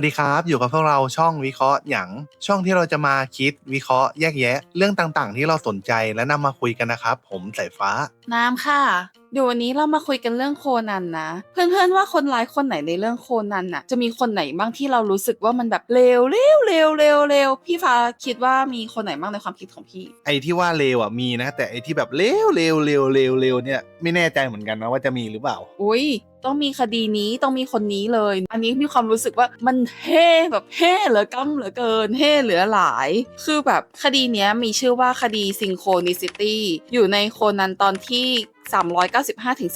วัสดีครับ อยู่กับพวกเราช่องวิเคราะห์หยังช่องที่เราจะมาคิดวิเคราะห์แยกแยะ เรื่องต่างๆ ที่เราสนใจและนำมาคุยกันนะครับ ผมสายฟ้า น้ำค่ะ เดี๋ยววันนี้เรามาคุยกันเรื่องโคนันนะ เพื่อนๆว่าคนร้ายคนไหนในเรื่องโคนันน่ะ จะมีคนไหนบ้างที่เรารู้สึกว่ามันแบบเลวเลวเลวเลวเลวพี่ฟ้าคิดว่ามีคนไหนบ้างในความคิดของพี่ ไอ้ที่ว่าเลวอะมีนะ แต่ไอ้ที่แบบเลวเลวเลวเลวเลวเนี่ยไม่แน่ใจเหมือนกันนะว่าจะมีหรือเปล่า อุ้ยต้องมีคดีนี้ต้องมีคนนี้เลย อันนี้มีความรู้สึกว่ามันเฮ่แบบเฮ่เหลือกำเหลือเกินเฮ่เหลือหลาย คือแบบคดีเนี้ยมีชื่อว่าคดีซิงโคนิซิตี้อยู่ในโคนันตอนที่ 395ถึง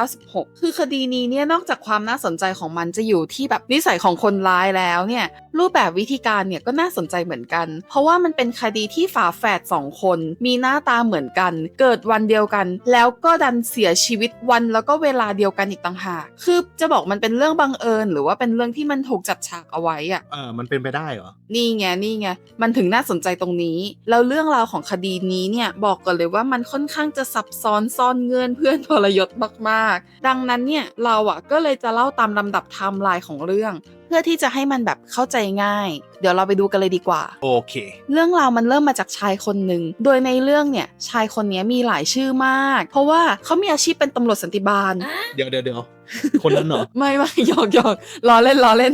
396 คือคดีนี้เนี่ยนอกจากความน่าสนใจของมันจะอยู่ที่แบบนิสัยของคนร้ายแล้วเนี่ยรูปแบบวิธีการเนี่ยก็น่าสนใจเหมือนกัน เพราะว่ามันเป็นคดีที่ฝาแฝดสองคน มีหน้าตาเหมือนกัน เกิดวันเดียวกัน แล้วก็ดันเสียชีวิตวันแล้วก็เวลาเดียวกันอีกต่างหาก คือจะบอกมันเป็นเรื่องบังเอิญ หรือว่าเป็นเรื่องที่มันถูกจัดฉากเอาไว้อะเออมันเป็นไปได้เหรอ นี่ไงนี่ไงมันถึงน่าสนใจตรงนี้ แล้วเรื่องราวของคดีนี้เนี่ยบอกก่อนเลยว่ามันค่อนข้างจะซับซ้อนซ่อนเงื่อนเพื่อนทรยศมากๆ ดังนั้นเนี่ยเราอะก็เลยจะเล่าตามลำดับไทม์ไลน์ของเรื่อง เพื่อที่จะให้มันแบบเข้าใจง่าย เดี๋ยวเราไปดูกันเลยดีกว่า โอเค เรื่องราวมันเริ่มมาจากชายคนหนึ่ง โดยในเรื่องเนี่ยชายคนนี้มีหลายชื่อมาก เพราะว่าเขามีอาชีพเป็นตำรวจสันติบาล เดี๋ยวเดี๋ยวเดี๋ยวคนนั้นเหรอ ไม่ไม่หยอกหยอกล้อเล่นล้อเล่น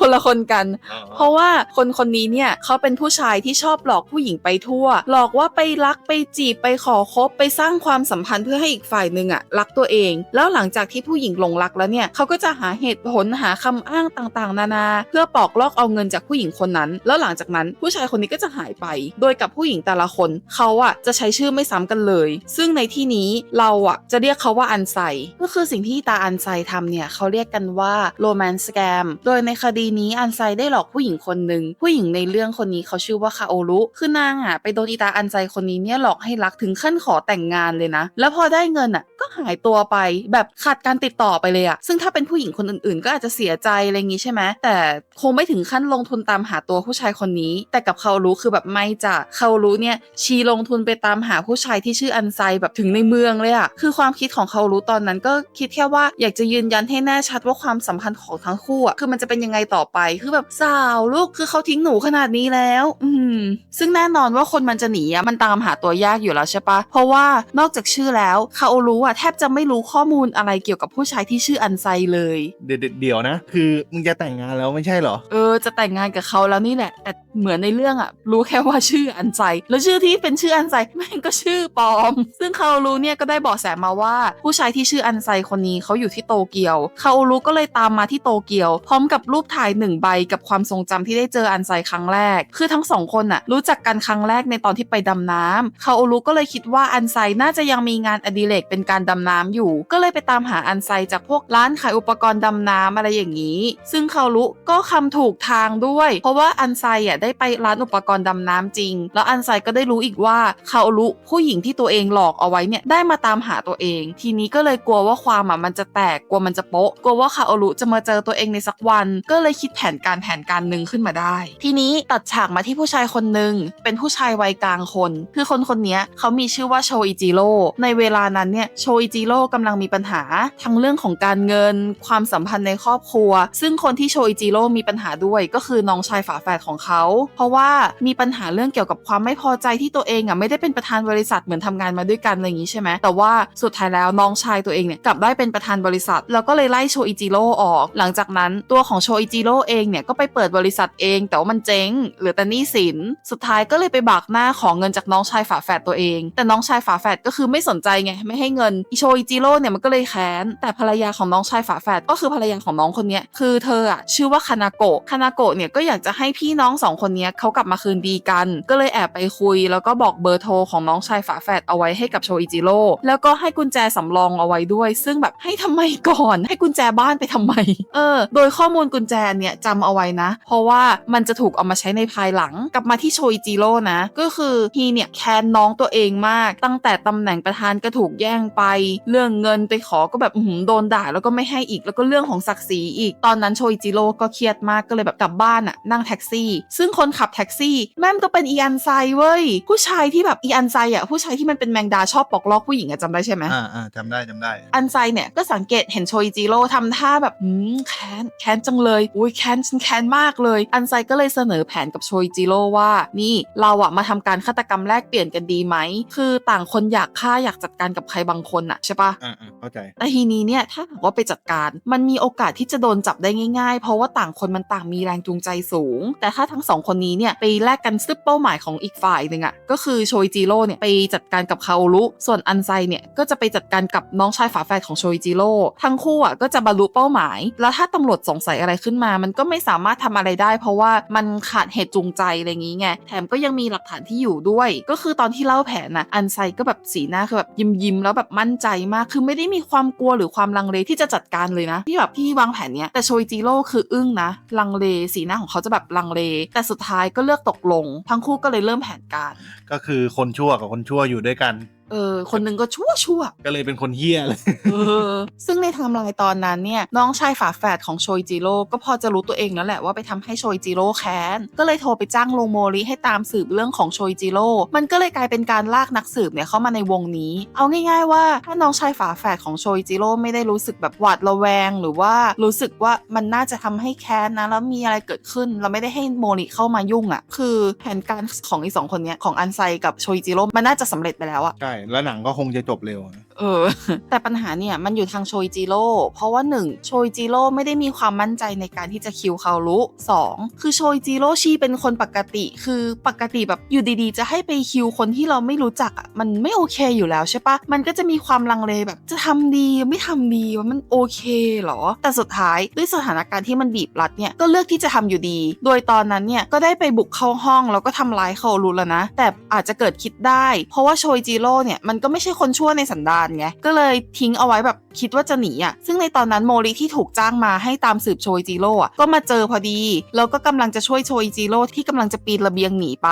คนละคนกัน เพราะว่าคนคนนี้เนี่ยเขาเป็นผู้ชายที่ชอบหลอกผู้หญิงไปทั่ว หลอกว่าไปรักไปจีบไปขอคบไปสร้างความสัมพันธ์เพื่อให้อีกฝ่ายหนึ่งอะรักตัวเอง แล้วหลังจากที่ผู้หญิงหลงรักแล้วเนี่ยเขาก็จะหาเหตุผลหาคำอ้างต่างๆ นานา เพื่อปลอกลอกเอาเงินจากผู้หญิงคนนั้น แล้วหลังจากนั้นผู้ชายคนนี้ก็จะหายไป โดยกับผู้หญิงแต่ละคนเขาอะจะใช้ชื่อไม่ซ้ำกันเลย ซึ่งในที่นี้เราอะจะเรียกเขาว่าอันไซก็คือสิ่งที่ตาอันไซทำเนี่ยเขาเรียกกันว่าโรแมนสแกมโดยในคดีนี้อันไซได้หลอกผู้หญิงคนหนึ่งผู้หญิงในเรื่องคนนี้เขาชื่อว่าคาโอรุคือนางอะไปโดนอีตาอันไซคนนี้เนี่ยหลอกให้รักถึงขั้นขอแต่งงานเลยนะ แล้วพอได้เงินอะก็หายตัวไปแบบขาดการติดต่อไปเลยอะซึ่งถ้าเป็นผู้หญิงคนอื่นๆ ก็อาจจะเสียใจอะไรอย่างงี้ใช่ไหมแต่คงไม่ถึงขั้นลงทุนตามหาตัวผู้ชายคนนี้ แต่กับคาโอรุคือแบบไม่จ้ะคาโอรุเนี่ยชีลงทุนไปตามหาผู้ชายที่ชื่ออันไซแบบถึงในเมืองเลยอะคือความคิดของคาโอรุตอนนั้นก็คิดแค่ว่าอยากจะยืนยันให้แน่ชัดว่าความสัมพันธ์ของทั้งคู่อะคือมันจะเป็นยังไงต่อไปคือแบบสาวลูกคือเขาทิ้งหนูขนาดนี้แล้ว อืม ซึ่งแน่นอนว่าคนมันจะหนีอะมันตามหาตัวยากอยู่แล้วใช่ปะเพราะว่านอกจากชื่อแล้วคาโอรุอะแทบจะไม่รู้ข้อมูลอะไรเกี่ยวกับผู้ชายที่ชื่ออันไซเลย เดี๋ยวเดี๋ยวนะ คือมึงจะแต่งงานแล้วไม่ใช่เหรอ เออจะแต่งงานกับเขาแล้วนี่แหละ แต่เหมือนในเรื่องอะรู้แค่ว่าชื่ออันไซแล้วชื่อที่เป็นชื่ออันไซแม่งก็ชื่อปลอม ซึ่งคาโอรุเนี่ยก็ได้เบอกแสมาว่าผู้ชายที่ชื่ออันไซคนนี้เขาอยู่ที่โตเกียวคาโอรุก็เลยตามมาที่โตเกียว พร้อมกับรูปถ่ายายหนึ่งใบกับความทรงจำที่ได้เจออันไซครั้งแรก คือทั้งสองคนน่ะรู้จักกันครั้งแรกในตอนที่ไปดำน้ำคาโอรุก็เลยคิดว่าอันไซน่าจะยังมีงานอดิเรกเป็นการดำน้ำอยู่ ก็เลยไปตามหาอันไซจากพวกร้านขายอุปกรณ์ดำน้ำอะไรอย่างนี้ ซึ่งคาโอรุก็คำถูกทางด้วย เพราะว่าอันไซอะได้ไปร้านอุปกรณ์ดำน้ำจริง แล้วอันไซก็ได้รู้อีกว่าคาโอรุผู้หญิงที่ตัวเองหลอกเอาไว้เนี่ยได้มาตามหาตัวเอง ทีนี้ก็เลยกลัวว่าความอะมันจะแตกกลัวมันจะโป๊ะกลัวว่าคาโอรุจะมาเจอตัวเองในสักวันก็เลยคิดแผนการแผนการหนึ่งขึ้นมาได้ ทีนี้ตัดฉากมาที่ผู้ชายคนหนึ่งเป็นผู้ชายวัยกลางคน คือคนคนนี้เขามีชื่อว่าโชอิจิโร่ในเวลานั้นเนี่ยโชอิจิโร่กำลังมีปัญหาทั้งเรื่องของการเงิน ความสัมพันธ์ในครอบครัว ซึ่งคนที่โชอิจิโร่มีปัญหาด้วยก็คือน้องชายฝาแฝดของเขา เพราะว่ามีปัญหาเรื่องเกี่ยวกับความไม่พอใจที่ตัวเองอะไม่ได้เป็นประธานบริษัทเหมือนทำงานมาด้วยกันอะไรอย่างนี้ใช่ไหมแต่ว่าสุดท้ายแล้วน้องชายตัวเองเนี่ยกลับได้เป็นประธานบริษัท แล้วก็เลยไล่โชอิจิโร่ออก หลังจากนั้นตัวของโชอิจิโร่เองเนี่ยก็ไปเปิดบริษัทเอง แต่ว่ามันเจ๊งเหลือแต่หนี้สิน สุดท้ายก็เลยไปบากหน้าของเงินจากน้องชายฝาแฝดตัวเอง แต่น้องชายฝาแฝดก็คือไม่สนใจไงไม่ให้เงินอิโชอิจิโร่เนี่ยมันก็เลยแค้นแต่ภรรยาของน้องชายฝาแฝดก็คือภรรยาของน้องคนนี้คือเธออะชื่อว่าคานาโกะคานาโกะเนี่ยก็อยากจะให้พี่น้องสองคนนี้เขากลับมาคืนดีกัน ก็เลยแอบไปคุย แล้วก็บอกเบอร์โทรของน้องชายฝาแฝดเอาไว้ให้กับโชอิจิโร่แล้วก็ให้กุญแจสำรองเอาไว้ด้วย ซึ่งแบบให้ทำไมก่อน ให้กุญแจบ้านไปทำไม เออ โดยข้อมูลกุญแจเนี่ยจำเอาไว้นะ เพราะว่ามันจะถูกเอามาใช้ในภายหลัง กลับมาที่โชอิจิโร่นะ ก็คือฮีเนี่ยแค้นน้องตัวเองมาก ตั้งแต่ตำแหน่งประธานก็ถูกแย่งไป เรื่องเงินไปขอก็แบบอื้อหือโดนด่าแล้วก็ไม่ให้อีกแล้วก็เรื่องของศักดิ์ศรีอีก ตอนนั้นโชอิจิโร่ก็เครียดมากก็เลยแบบกลับบ้านอะนั่งแท็กซี่ ซึ่งคนขับแท็กซี่ แม่มนก็เป็นอีอันไซเว้ยผู้ชายที่แบบอีอันไซอะผู้ชายที่มันเป็นแมงดาชอบปอกลอกผู้หญิงอะจำได้ใช่ไหมอ่าอ่าจำได้จำได้ อันไซเนี่ยก็สังเกตเห็นโชอิจิโร่ทำท่าแบบหืมแค้นแค้นจังเลยอุ้ยแค้นฉันแค้นมากเลย อันไซก็เลยเสนอแผนกับโชยจิโร่ว่า นี่เราอะมาทำการฆาตกรรมแลกเปลี่ยนกันดีไหม คือต่างคนอยากฆ่าอยากจัดการกับใครบางคนอะใช่ปะอ่าอ่าเข้าใจแต่ทีนี้เนี่ยถ้าหากว่าไปจัดการมันมีโอกาสที่จะโดนจับได้ง่ายๆ เพราะว่าต่างคนมันต่างมีแรงจูงใจสูง แต่ถ้าทั้งสองคนนี้เนี่ยไปแลกกันซึ่งเป้าหมายของอีกฝ่ายหนึ่งอะก็คือโชยจิโร่เนี่ยไปจัดการกับคาโอรุส่วนอันไซเนี่ยก็จะไปจัดการกับน้องชายฝาแฝดของโชยจิโร่ทั้งคู่อะก็จะบรรลุเป้าหมาย แล้วถ้าตำรวจสงสัยอะไรขึ้นมามันก็ไม่สามารถทำอะไรได้ เพราะว่ามันขาดเหตุจูงใจอะไรอย่างงี้ไงแถมก็ยังมีหลักฐานที่อยู่ด้วย ก็คือตอนที่เล่าแผนนะอันไซก็แบบสีหน้าคือแบบยิ้มยิ้มๆแล้วแบบมั่นใจมาก คือไม่ได้มีความกลัวหรือความลังเลที่จะจัดการเลยนะที่แบบพี่วางแผนเนี้ยแต่โชยจิโร่คืออึ้งนะ ลังเลสีหน้าของเขาจะแบบลังเล แต่สุดท้ายก็เลือกตกลง ทั้งคู่ก็เลยเริ่มแผนการ ก็คือคนชั่วกับคนชั่วอยู่ด้วยกัน เออ คนหนึงก็ชั่วชั่วก็เลยเป็นคนเฮี้ยเลย เออ ซึ่งในไทม์ไลน์ตอนนั้นเนี่ย น้องชายฝาแฝดของโชยจิโร่ก็พอจะรู้ตัวเองแล้วแหละว่าไปทำให้โชยจิโร่แค้น ก็เลยโทรไปจ้างโลโมริให้ตามสืบเรื่องของโชยจิโร่ มันก็เลยกลายเป็นการลากนักสืบเนี่ยเข้ามาในวงนี้ เอาง่าย ๆ ว่าถ้าน้องชายฝาแฝดของโชยจิโร่ไม่ได้รู้สึกแบบหวาดระแวง หรือว่ารู้สึกว่ามันน่าจะทำให้แค้นนะแล้วมีอะไรเกิดขึ้น เราไม่ได้ให้โมริเข้ามายุ่งอะ่ะ คือแผนการของอีสองคนเนี้ยของอันไซกับโชยจิโร่มันน่าจะสำเร็จไปแล้วอะ ใช่แล้วหนังก็คงจะจบเร็ว เออ แต่ปัญหาเนี่ยมันอยู่ทางโชยจิโร่เพราะว่าหนึ่งโชยจิโร่ไม่ได้มีความมั่นใจในการที่จะคิวเขารุสองคือโชยจิโร่ชีเป็นคนปกติ คือปกติแบบอยู่ดีๆ จะให้ไปคิวคนที่เราไม่รู้จักอะมันไม่โอเคอยู่แล้วใช่ปะมันก็จะมีความลังเลแบบจะทำดีไม่ทำดีว่ามันโอเคเหรอ แต่สุดท้ายด้วยสถานการณ์ที่มันบีบรัดเนี่ยก็เลือกที่จะทำอยู่ดี โดยตอนนั้นเนี่ยก็ได้ไปบุกเข้าห้องแล้วก็ทำร้ายเขารุแล้วนะ แต่อาจจะเกิดคิดได้ เพราะว่าโชยจิโร่เนี่ยมันก็ไม่ใช่คนชั่วในสันดานไงก็เลยทิ้งเอาไว้แบบคิดว่าจะหนีอะซึ่งในตอนนั้นโมริที่ถูกจ้างมาให้ตามสืบโชยจิโร่อะก็มาเจอพอดีแล้วก็กำลังจะช่วยโชยจิโร่ที่กำลังจะปีนระเบียงหนีไป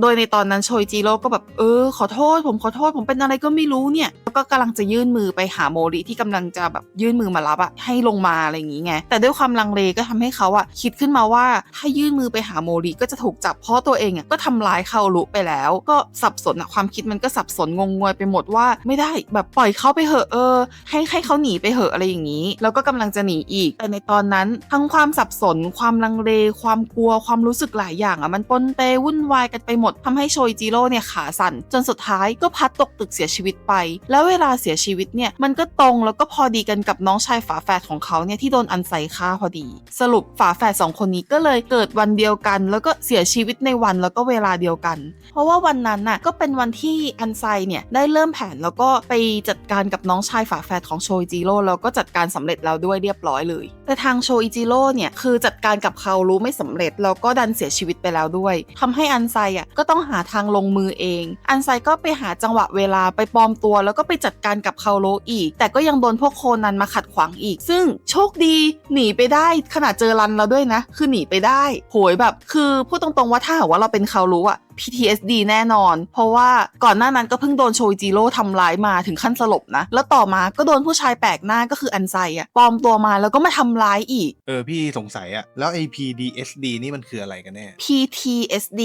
โดยในตอนนั้นโชยจิโร่ก็แบบเออขอโทษ ผมขอโทษผมเป็นอะไรก็ไม่รู้เนี่ยแล้วก็กำลังจะยื่นมือไปหาโมริที่กำลังจะแบบยื่นมือมารับอะให้ลงมาอะไรอย่างงี้ไงแต่ด้วยความลังเลก็ทำให้เขาอะคิดขึ้นมาว่าถ้ายื่นมือไปหาโมริก็จะถูกจับเพราะตัวเองอะก็ทำร้ายเขาลุไปแล้ว ก็สับสนอะความคิดมันก็สับสนงงงวยไปหมดว่าไม่ได้แบบปล่อยเขาไปเหอะเออ ให้ให้เขาหนีไปเหอะอะไรอย่างนี้ แล้วก็กำลังจะหนีอีก แต่ในตอนนั้นทั้งความสับสน ความลังเล ความกลัว ความรู้สึกหลายอย่างอะมันปนเปวุ่นวายกันไปหมดทำให้โชยจิโร่เนี่ยขาสั่นจนสุดท้ายก็พัดตกตึกเสียชีวิตไป แล้วเวลาเสียชีวิตเนี่ยมันก็ตรงแล้วก็พอดีกันกับน้องชายฝาแฝดของเขาเนี่ยที่โดนอันไซฆ่าพอดี สรุปฝาแฝดสองคนนี้ก็เลยเกิดวันเดียวกัน แล้วก็เสียชีวิตในวันแล้วก็เวลาเดียวกัน เพราะว่าวันนั้นน่ะก็เป็นวันที่อันไซเนี่ยได้เริ่มแผนแล้วก็ไปจัดการกับน้องชายฝาแฝดของโชอิจิโร่แล้วก็จัดการสำเร็จแล้วด้วยเรียบร้อยเลย แต่ทางโชอิจิโร่เนี่ยคือจัดการกับเขารู้ไม่สำเร็จแล้วก็ดันเสียชีวิตไปแล้วด้วยทำให้อันไซอะก็ต้องหาทางลงมือเอง อันไซก็ไปหาจังหวะเวลาไปปลอมตัว แล้วก็ไปจัดการกับเขาโรอีก แต่ก็ยังโดนพวกโคนันมาขัดขวางอีก ซึ่งโชคดีหนีไปได้ขนาดเจอรันแล้วด้วยนะ คือหนีไปได้โหยแบบ คือพูดตรงๆว่าถ้าหากว่าเราเป็นเขารู้อะ PTSD แน่นอน เพราะว่าก่อนหน้านั้นก็เพิ่งโดนโชยจิโร่ทำร้ายมาถึงขั้นสลบนะ แล้วต่อมาก็โดนผู้ชายแปลกหน้าก็คืออันไซอะปลอมตัวมาแล้วก็มาทำร้ายอีก เออพี่สงสัยอะแล้วไอ PDSD นี่มันคืออะไรกันแน่ PTSD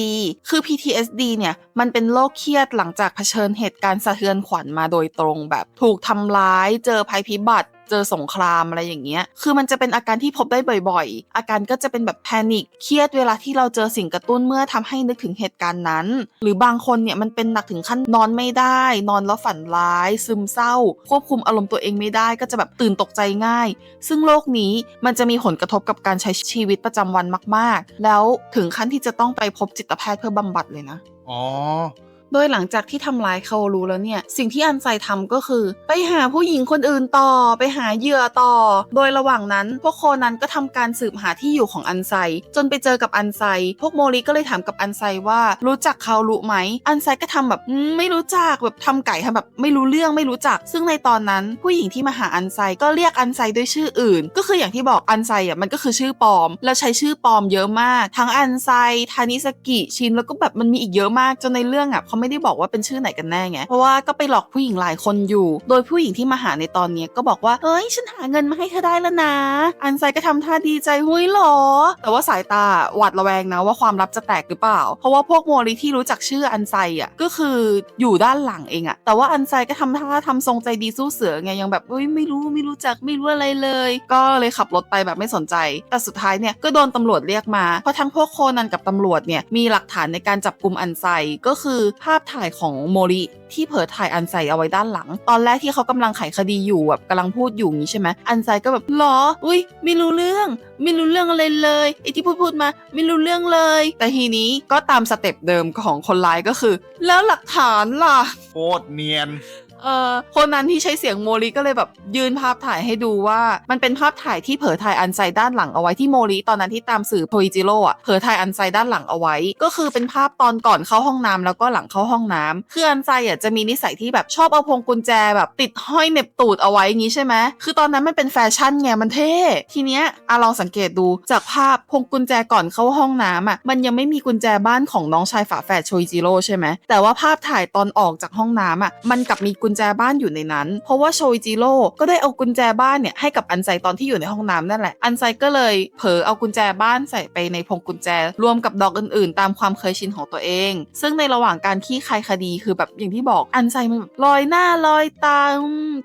คือ PTSD เนี่ยมันเป็นโรคเครียดหลังจากเผชิญเหตุการณ์สะเทือนขวัญมาโดยตรงแบบ ถูกทำร้ายเจอภัยพิบัติ เจอสงครามอะไรอย่างเงี้ย คือมันจะเป็นอาการที่พบได้บ่อย ๆ อาการก็จะเป็นแบบแพนิคเครียดเวลาที่เราเจอสิ่งกระตุ้นเมื่อทำให้นึกถึงเหตุการณ์นั้น หรือบางคนเนี่ยมันเป็นหนักถึงขั้นนอนไม่ได้ นอนแล้วฝันร้าย ซึมเศร้า ควบคุมอารมณ์ตัวเองไม่ได้ก็จะแบบตื่นตกใจง่าย ซึ่งโรคนี้มันจะมีผลกระทบกับการใช้ชีวิตประจำวันมาก ๆ แล้วถึงขั้นที่จะต้องไปพบจิตแพทย์เพื่อบำบัดเลยนะอ๋อ โดยหลังจากที่ทำร้ายคาโอรูแล้วเนี่ย สิ่งที่อันไซทำก็คือ ไปหาผู้หญิงคนอื่นต่อ ไปหาเหยื่อต่อ โดยระหว่างนั้น พวกโคนันก็ทำการสืบหาที่อยู่ของอันไซ จนไปเจอกับอันไซ พวกโมริก็เลยถามกับอันไซว่ารู้จักคาโอรูไหม อันไซก็ทำแบบไม่รู้จักแบบทำไก่ทำแบบไม่รู้เรื่องไม่รู้จัก ซึ่งในตอนนั้นผู้หญิงที่มาหาอันไซก็เรียกอันไซด้วยชื่ออื่น ก็คืออย่างที่บอกอันไซอะมันก็คือชื่อปลอม แล้วใช้ชื่อปลอมเยอะมาก ทั้งอันไซทานิสกิชินแล้วก็แบบมันมีอีกเยอะมากจนในเรื่องอะพอมันไม่ได้บอกว่าเป็นชื่อไหนกันแน่ไง เพราะว่าก็ไปหลอกผู้หญิงหลายคนอยู่ โดยผู้หญิงที่มาหาในตอนนี้ก็บอกว่า เอ้ย ฉันหาเงินมาให้เธอได้แล้วนะ อันไซก็ทำท่าดีใจหุยหรอ แต่ว่าสายตาหวาดระแวงนะว่าความลับจะแตกหรือเปล่า เพราะว่าพวกโมริที่รู้จักชื่ออันไซอะก็คืออยู่ด้านหลังเองอะ แต่ว่าอันไซก็ทำท่าทำทรงใจดีสู้เสือไงยังแบบเอ้ยไม่รู้ไม่รู้จักไม่รู้อะไรเลย ก็เลยขับรถไปแบบไม่สนใจ แต่สุดท้ายเนี่ยก็โดนตำรวจเรียกมาเพราะทั้งพวกโคนันกับตำรวจเนี่ยมีหลักฐานในการจับกลุ่มอันไซก็คือภาพถ่ายของโมริที่เผยถ่ายอันไซเอาไว้ด้านหลัง ตอนแรกที่เขากำลังไขคดีอยู่แบบกำลังพูดอยู่นี้ใช่ไหมอันไซก็แบบหรอ อุ้ยไม่รู้เรื่อง ไม่รู้เรื่องอะไรเลยไอที่พูดพูดมา ไม่รู้เรื่องเลย แต่ทีนี้ก็ตามสเต็ปเดิมของคนร้ายก็คือ แล้วหลักฐานล่ะโคตรเนียน เออคนนั้นที่ใช้เสียงโมริก็เลยแบบยืนภาพถ่ายให้ดูว่า มันเป็นภาพถ่ายที่เผยถ่ายอันไซด้านหลังเอาไว้ที่โมริตอนนั้นที่ตามสื่อโพอิจิโร่อะเผยถ่ายอันไซด้านหลังเอาไว้ ก็คือเป็นภาพตอนก่อนเข้าห้องน้ำแล้วก็หลังเข้าห้องน้ำคืออันไซอะจะมีนิสัยที่แบบชอบเอาพวงกุญแจแบบติดห้อยเน็บตูดเอาไว้อย่างนี้ใช่ไหมคือตอนนั้นมันเป็นแฟชั่นไงมันเท่ทีเนี้ยอะลองสังเกตดูจากภาพพวงกุญแจก่อนเข้าห้องน้ำอะมันยังไม่มีกุญแจบ้านของน้องชายฝาแฝดโชอิจิโร่ใช่ไหมแต่ว่าภาพถ่ายตอนออกจากห้องน้ำอะมันกลับมีกุญญแจบ้านอยู่ในนั้น เพราะว่าโชอิจิโร่ก็ได้เอากุญแจบ้านเนี่ยให้กับอันไซตอนที่อยู่ในห้องน้ำนั่นแหละ อันไซก็เลยเผลอเอากุญแจบ้านใส่ไปในพงกุญแจ รวมกับดอกอื่นๆ ตามความเคยชินของตัวเอง ซึ่งในระหว่างการขี้คายคดีคือแบบอย่างที่บอกอันไซมันแบบลอยหน้าลอยตา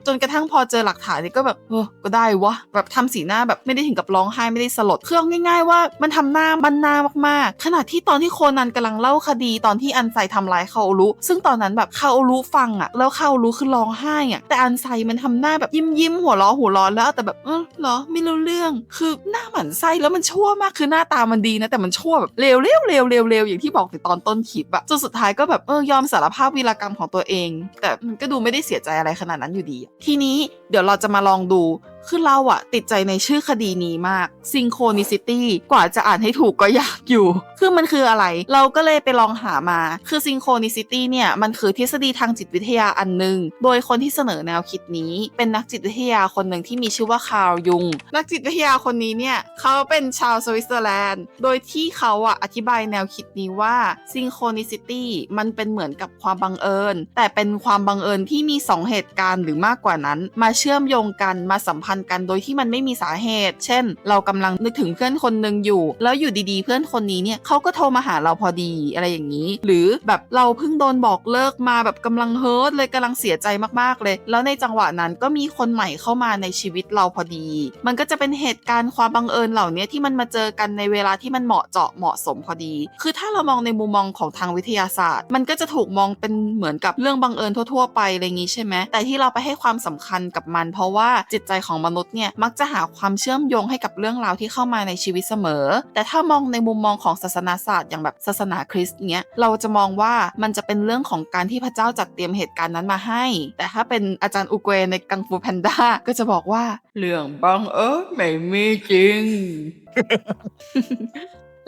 จนกระทั่งพอเจอหลักฐานเนี่ยก็แบบเออก็ได้วะแบบทำสีหน้าแบบไม่ได้ถึงกับร้องไห้ไม่ได้สลดเครื่องง่าย ๆ ว่ามันทำหน้าบันหน้ามากๆ ขณะที่ตอนที่โคนันกำลังเล่าคดีตอนที่อันไซทำร้ายคาโอรุซึ่งตอนนั้นแบบคาโอรุฟังอะแล้วคาโอรุคือร้องไห้อะแต่อันไซมันทำหน้าแบบยิ้มยิ้มหัวล้อหัวร้อนแล้ว แต่แบบเออเหรอไม่รู้เรื่อง คือหน้าหมันไส้แล้วมันชั่วมากคือหน้าตามันดีนะ แต่มันชั่วแบบเร็วเร็วเร็วเร็วเร็วอย่างที่บอกในตอนต้นคลิปอะจนสุดท้ายก็แบบเออยอมสารภาพวีรกรรมของตัวเอง แต่มันก็ดูไม่ได้เสียใจอะไรขนาดนั้นอยู่ดี ทีนี้เดี๋ยวเราจะมาลองดูคือเราอะติดใจในชื่อคดีนี้มาก Synchronicity กว่าจะอ่านให้ถูกก็ยากอยู่ คือมันคืออะไร เราก็เลยไปลองหามา คือ Synchronicity เนี่ยมันคือทฤษฎีทางจิตวิทยาอันหนึ่ง โดยคนที่เสนอแนวคิดนี้ เป็นนักจิตวิทยาคนหนึ่งที่มีชื่อว่าคาร์ลยุง นักจิตวิทยาคนนี้เนี่ยเขาเป็นชาวสวิตเซอร์แลนด์ โดยที่เขาอะอธิบายแนวคิดนี้ว่า Synchronicity มันเป็นเหมือนกับความบังเอิญ แต่เป็นความบังเอิญที่มีสองเหตุการณ์หรือมากกว่านั้น มาเชื่อมโยงกันมาสัมพันธ์กันโดยที่มันไม่มีสาเหตุ เช่น เรากำลังนึกถึงเพื่อนคนหนึ่งอยู่ แล้วอยู่ดีๆ เพื่อนคนนี้เนี่ยเขาก็โทรมาหาเราพอดีอะไรอย่างนี้ หรือแบบเราเพิ่งโดนบอกเลิกมาแบบกำลังเฮิร์ตเลยกำลังเสียใจมากๆเลย แล้วในจังหวะนั้นก็มีคนใหม่เข้ามาในชีวิตเราพอดี มันก็จะเป็นเหตุการณ์ความบังเอิญเหล่านี้ที่มันมาเจอกันในเวลาที่มันเหมาะเจาะเหมาะสมพอดี คือถ้าเรามองในมุมมองของทางวิทยาศาสตร์ มันก็จะถูกมองเป็นเหมือนกับเรื่องบังเอิญทั่วๆไปอะไรอย่างนี้ใช่ไหมแต่ที่เราไปให้ความสำคัญกับมัน เพราะว่าจิตใจของมนุษย์เนี่ยมักจะหาความเชื่อมโยงให้กับเรื่องราวที่เข้ามาในชีวิตเสมอ แต่ถ้ามองในมุมมองของศาสนาศาสตร์อย่างแบบศาสนาคริสต์เนี้ยเราจะมองว่ามันจะเป็นเรื่องของการที่พระเจ้าจัดเตรียมเหตุการณ์นั้นมาให้ แต่ถ้าเป็นอาจารย์อุเกวในกังฟูแพนด้าก็จะบอกว่า เรื่องบังเอิญไม่มีจริง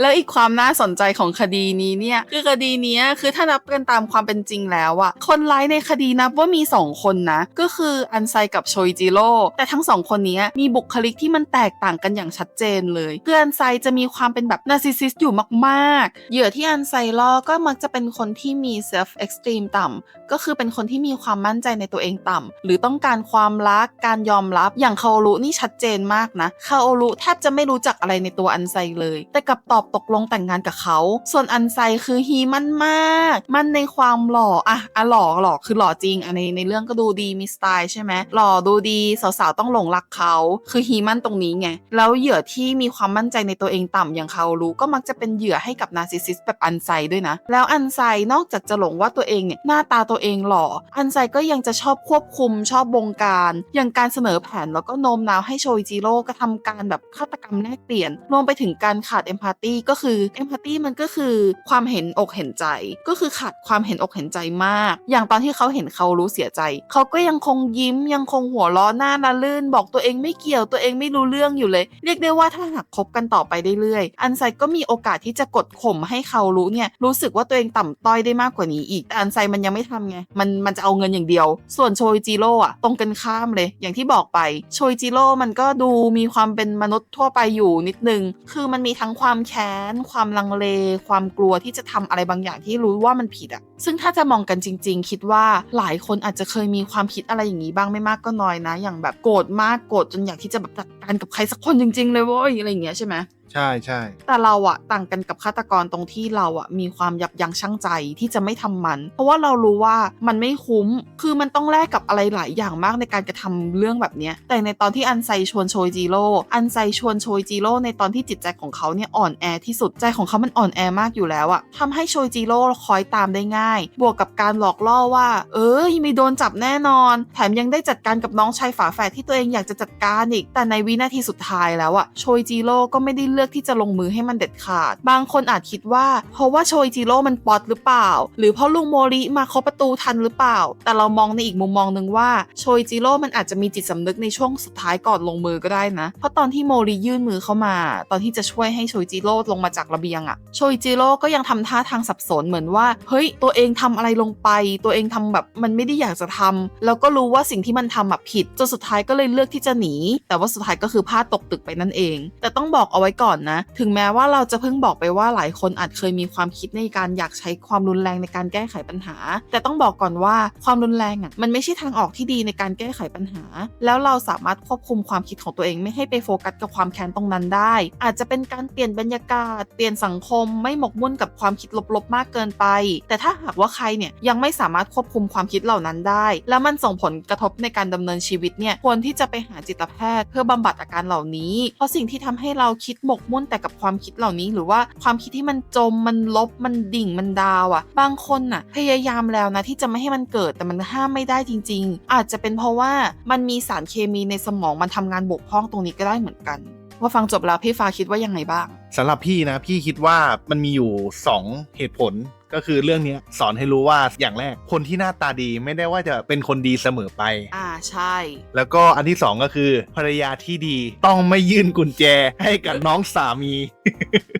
แล้วอีกความน่าสนใจของคดีนี้เนี่ย คือคดีนี้คือถ้านับกันตามความเป็นจริงแล้วอะคนร้ายในคดีนับว่ามี 2 คนนะ ก็คืออันไซกับโชอิจิโร่แต่ทั้งสองคนนี้มีบุคลิกที่มันแตกต่างกันอย่างชัดเจนเลยคืออันไซจะมีความเป็นแบบนาร์ซิสซิสอยู่มากๆ เหยื่อที่อันไซล่อก็มักจะเป็นคนที่มีเซลฟ์เอ็กซ์ตรีมต่ำก็คือเป็นคนที่มีความมั่นใจในตัวเองต่ำหรือต้องการความรักการยอมรับอย่างคาโอรุนี่ชัดเจนมากนะคาโอรุแทบจะไม่รู้จักอะไรในตัวอันไซเลย แต่กับตอบตกลงแต่งงานกับเขา ส่วนอันไซคือฮีมั่นมาก มั่นในความหล่ออะอะหล่อหล่อคือหล่อจริงอันในในเรื่องก็ดูดีมีสไตล์ใช่ไหมหล่อดูดีสาวๆต้องหลงรักเขาคือฮีมั่นตรงนี้ไงแล้วเหยื่อที่มีความมั่นใจในตัวเองต่ำอย่างคาโอรุก็มักจะเป็นเหยื่อให้กับนาร์ซิสซิสแบบอันไซด้วยนะ แล้วอันไซนอกจากจะหลงว่าตัวเองเนี่ยหน้าตาตัวเองหล่อ อันไซก็ยังจะชอบควบคุมชอบบงการ อย่างการเสนอแผนแล้วก็โน้มน้าวให้โชอิจิโร่กระทำการแบบฆาตกรรมแลกเปลี่ยนรวมไปถึงการขาดเอมพัตตีก็คือเอมพัตตีมันก็คือความเห็นอกเห็นใจ ก็คือขาดความเห็นอกเห็นใจมาก อย่างตอนที่เขาเห็นเขารู้เสียใจ เขาก็ยังคงยิ้มยังคงหัวล้อหน้าละลื่น บอกตัวเองไม่เกี่ยวตัวเองไม่รู้เรื่องอยู่เลย เรียกได้ว่าถ้าหากคบกันต่อไปเรื่อยๆอันไซก็มีโอกาสที่จะกดข่มให้เขารู้เนี่ยรู้สึกว่าตัวเองต่ำต้อยได้มากกว่านี้อีกแต่อันไซมันยังไม่ทำไงมันมันจะเอาเงินอย่างเดียว ส่วนโชยจิโร่อะตรงกันข้ามเลย อย่างที่บอกไปโชยจิโร่มันก็ดูมีความเป็นมนุษย์ทั่วไปอยู่นิดนึง คือมันมีทั้งความแคค้น ความลังเล ความกลัวที่จะทำอะไรบางอย่างที่รู้ว่ามันผิดอะซึ่งถ้าจะมองกันจริง ๆ คิดว่าหลายคนอาจจะเคยมีความคิดอะไรอย่างนี้บ้างไม่มากก็น้อยนะ อย่างแบบโกรธมากโกรธจนอยากที่จะแบบการกับใครสักคนจริง ๆ เลยเว้ยอะไรอย่างเงี้ยใช่ไหมใช่ใช่แต่เราอะต่างกันกับฆาตกรตรงที่เราอะมีความยับยั้งชั่งใจที่จะไม่ทำมัน เพราะว่าเรารู้ว่ามันไม่คุ้ม คือมันต้องแลกกับอะไรหลายอย่างมากในการกระทำเรื่องแบบเนี้ย แต่ในตอนที่อันไซชวนโชยจิโร่ อันไซชวนโชยจิโร่ในตอนที่จิตใจของเขาเนี่ยอ่อนแอที่สุด ใจของเขามันอ่อนแอมากอยู่แล้วอะทำให้โชยจิโร่คอยตามได้ง่าย บวกกับการหลอกล่อว่า เออไม่โดนจับแน่นอน แถมยังได้จัดการกับน้องชายฝาแฝดที่ตัวเองอยากจะจัดการอีก แต่ในวิินาทีสุดท้ายแล้วอะโชยจิโร่ก็ไม่ได้เลือกที่จะลงมือให้มันเด็ดขาด บางคนอาจคิดว่า เพราะว่าโชยจิโร่มันป๊อตหรือเปล่า หรือเพราะลุงโมริมาเคาะประตูทันหรือเปล่า แต่เรามองในอีกมุมมองหนึ่งว่าโชยจิโร่มันอาจจะมีจิตสำนึกในช่วงสุดท้ายก่อนลงมือก็ได้นะ เพราะตอนที่โมริยื่นมือเข้ามา ตอนที่จะช่วยให้โชยจิโร่ลงมาจากระเบียงอะโชยจิโร่ก็ยังทำท่าทางสับสนเหมือนว่า เฮ้ย ตัวเองทำอะไรลงไป ตัวเองทำแบบมันไม่ได้อยากจะทำแล้วก็รู้ว่าสิ่งที่มันทำอะผิดจนสุดท้ายก็เลยเลือกที่จะหนี แต่ว่าสุดท้ายก็คือพลาดตกตึกไปนั่นเอง แต่ต้องบอกเอาไว้ก่อนนะ ถึงแม้ว่าเราจะเพิ่งบอกไปว่าหลายคนอาจเคยมีความคิดในการอยากใช้ความรุนแรงในการแก้ไขปัญหา แต่ต้องบอกก่อนว่าความรุนแรงอะมันไม่ใช่ทางออกที่ดีในการแก้ไขปัญหา แล้วเราสามารถควบคุมความคิดของตัวเองไม่ให้ไปโฟกัสกับความแค้นตรงนั้นได้ อาจจะเป็นการเปลี่ยนบรรยากาศ เปลี่ยนสังคม ไม่หมกมุ่นกับความคิดลบๆมากเกินไป แต่ถ้าหากว่าใครเนี่ยยังไม่สามารถควบคุมความคิดเหล่านั้นได้ แล้วมันส่งผลกระทบในการดำเนินชีวิตเนี่ยควรที่จะไปหาจิตแพทย์เพื่อบำบัดอาการเหล่านี้ เพราะสิ่งที่ทำให้เราคิดหมกมุ่นแต่กับความคิดเหล่านี้ หรือว่าความคิดที่มันจมมันลบมันดิ่งมันดาวอะ่ะ บางคนน่ะพยายามแล้วนะที่จะไม่ให้มันเกิดแต่มันห้ามไม่ได้จริง ๆ อาจจะเป็นเพราะว่ามันมีสารเคมีในสมองมันทำงานบกพร่องตรงนี้ก็ได้เหมือนกัน ว่าฟังจบแล้วพี่ฟ้าคิดว่ายังไงบ้างสำหรับพี่นะพี่คิดว่ามันมีอยู่ 2 เหตุผล ก็คือเรื่องเนี้ยสอนให้รู้ว่าอย่างแรกคนที่หน้าตาดีไม่ได้ว่าจะเป็นคนดีเสมอไป อ่าใช่ แล้วก็อันที่สองก็คือภรรยาที่ดีต้องไม่ยื่นกุญแจให้กับน้องสามี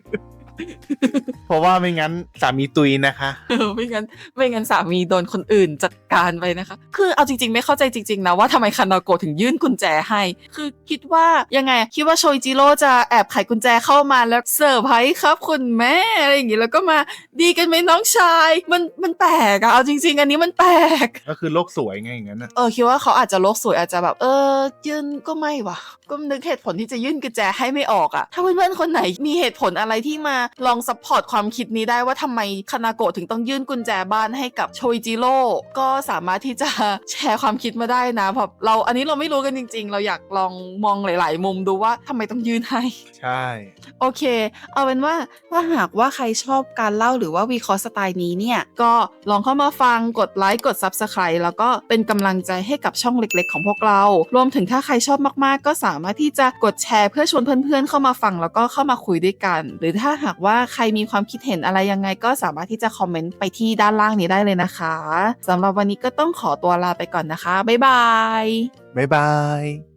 เพ ราะว่าไม่งั้นสามีตุยนะคะเออไม่งั้นไม่งั้นสามีโดนคนอื่นจัดการไปนะคะ คือเอาจริง ๆ ไม่เข้าใจจริง ๆ นะว่าทำไมคานาโกะถึงยื่นกุญแจให้ คือคิดว่ายังไง คิดว่าโชยจิโร่จะแอบไขกุญแจเข้ามาแล้วเซอร์ไพรส์ครับคุณแม่อะไรอย่างงี้แล้วก็มาดีกันไหมน้องชาย มันมันแปลกอะเอาจริง ๆ อันนี้มันแปลกก็คือโลกสวยไงอย่างนั้นนะเออคิดว่าเขาอาจจะโลกสวยอาจจะแบบ เออ ยื่นก็ไม่วะก็นึกเหตุผลที่จะยื่นกุญแจให้ไม่ออกอะถ้าเพื่อนๆคนไหนมีเหตุผลอะไรที่มาลองซัพพอร์ตความความคิดนี้ได้ว่าทำไมคานาโกะถึงต้องยื่นกุญแจบ้านให้กับโชยจิโร่ก็สามารถที่จะแชร์ความคิดมาได้นะเพราะเราอันนี้เราไม่รู้กันจริง ๆ เราอยากลองมองหลาย ๆ มุมดูว่าทำไมต้องยื่นให้ ใช่ โอเค เอาเป็นว่าถ้าหากว่าใครชอบการเล่าหรือว่าวิเคราะห์สไตล์นี้เนี่ย ก็ลองเข้ามาฟังกดไลค์กด Subscribe แล้วก็เป็นกำลังใจให้กับช่องเล็ก ๆ ของพวกเรา รวมถึงถ้าใครชอบมากๆ ก็สามารถที่จะกดแชร์เพื่อชวนเพื่อน ๆ เข้ามาฟังแล้วก็เข้ามาคุยด้วยกัน หรือถ้าหากว่าใครมีความคิดเห็นอะไรยังไงก็สามารถที่จะคอมเมนต์ไปที่ด้านล่างนี้ได้เลยนะคะสำหรับวันนี้ก็ต้องขอตัวลาไปก่อนนะคะ บ๊ายบาย บ๊ายบาย